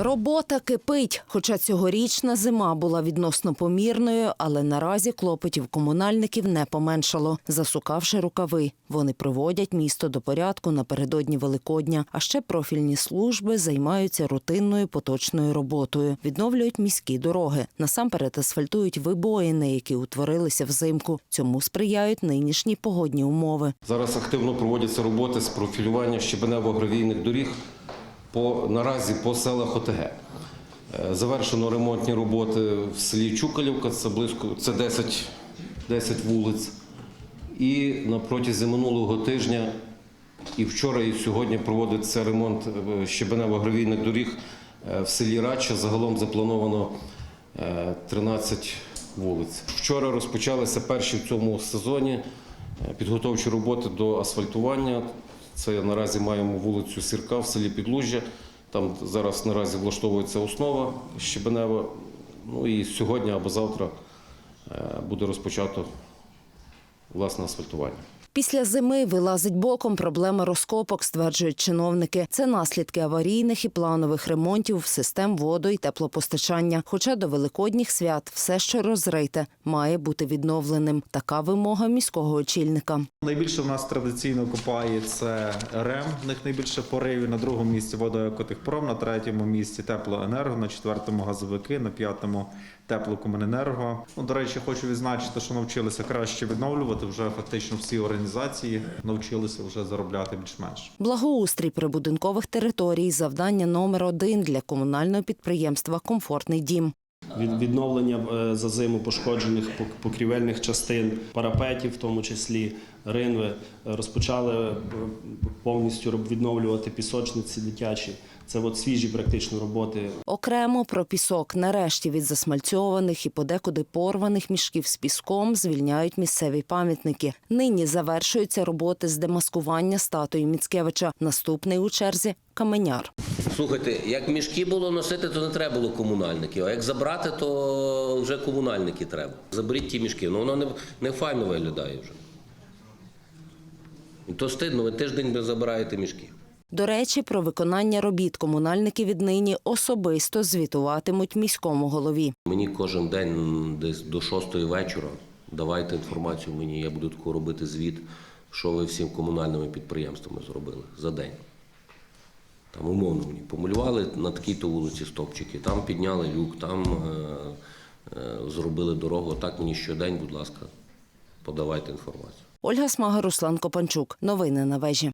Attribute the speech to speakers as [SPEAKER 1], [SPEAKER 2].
[SPEAKER 1] Робота кипить. Хоча цьогорічна зима була відносно помірною, але наразі клопотів комунальників не поменшало. Засукавши рукави, вони приводять місто до порядку напередодні Великодня. А ще профільні служби займаються рутинною поточною роботою, відновлюють міські дороги. Насамперед асфальтують вибоїни, які утворилися взимку. Цьому сприяють нинішні погодні умови.
[SPEAKER 2] Зараз активно проводяться роботи з профілювання щебенево-гравійних доріг по, наразі по селах ОТГ. Е, Завершено ремонтні роботи в селі Чукалівка, це близько це 10, 10 вулиць. І на протязі минулого тижня і вчора, і сьогодні проводиться ремонт е, щебенево-гравійних доріг е, в селі Радча. Загалом заплановано е, 13 вулиць. Вчора розпочалися перші в цьому сезоні підготовчі роботи до асфальтування. Це наразі маємо вулицю Сірка в селі Підлужжя. Там зараз наразі влаштовується основа щебенева. Ну і сьогодні або завтра е, буде розпочато власне асфальтування.
[SPEAKER 1] Після зими вилазить боком проблема розкопок, стверджують чиновники. Це наслідки аварійних і планових ремонтів систем воду і теплопостачання. Хоча до великодніх свят все, що розрите, має бути відновленим. Така вимога міського очільника.
[SPEAKER 3] Найбільше в нас традиційно копає це РЕМ, в них найбільше поривів. На другому місці водоекотехпром, на третьому місці теплоенерго, на четвертому газовики, на п'ятому теплокомуненерго. Ну, до речі, хочу відзначити, що навчилися краще відновлювати. Вже фактично всі організації навчилися вже заробляти більш-менш.
[SPEAKER 1] Благоустрій прибудинкових територій завдання номер один для комунального підприємства Комфортний дім.
[SPEAKER 4] від відновлення е, за зиму пошкоджених пок- покрівельних частин, парапетів, в тому числі ринви, Е, розпочали е, повністю відновлювати пісочниці дитячі. Це от свіжі практично роботи.
[SPEAKER 1] Окремо про пісок. Нарешті від засмальцьованих і подекуди порваних мішків з піском звільняють місцеві пам'ятники. Нині завершуються роботи з демаскування статуї Міцкевича. Наступний у черзі каменяр.
[SPEAKER 5] Слухайте, як мішки було носити, то не треба було комунальників. А як забрати, то вже комунальники треба. Заберіть ті мішки. Ну воно не, не файно виглядає вже. То стидно, ви тиждень не забираєте мішки.
[SPEAKER 1] До речі, про виконання робіт комунальники віднині особисто звітуватимуть міському голові.
[SPEAKER 5] Мені кожен день десь до шостої вечора давайте інформацію мені, я буду таку робити звіт, що ви всім комунальними підприємствами зробили за день. Там умовно мені помалювали на такій-то вулиці стопчики, там підняли люк, там е, е, зробили дорогу. Так мені щодень, будь ласка, подавайте інформацію.
[SPEAKER 1] Ольга Смага, Руслан Копанчук. Новини на вежі.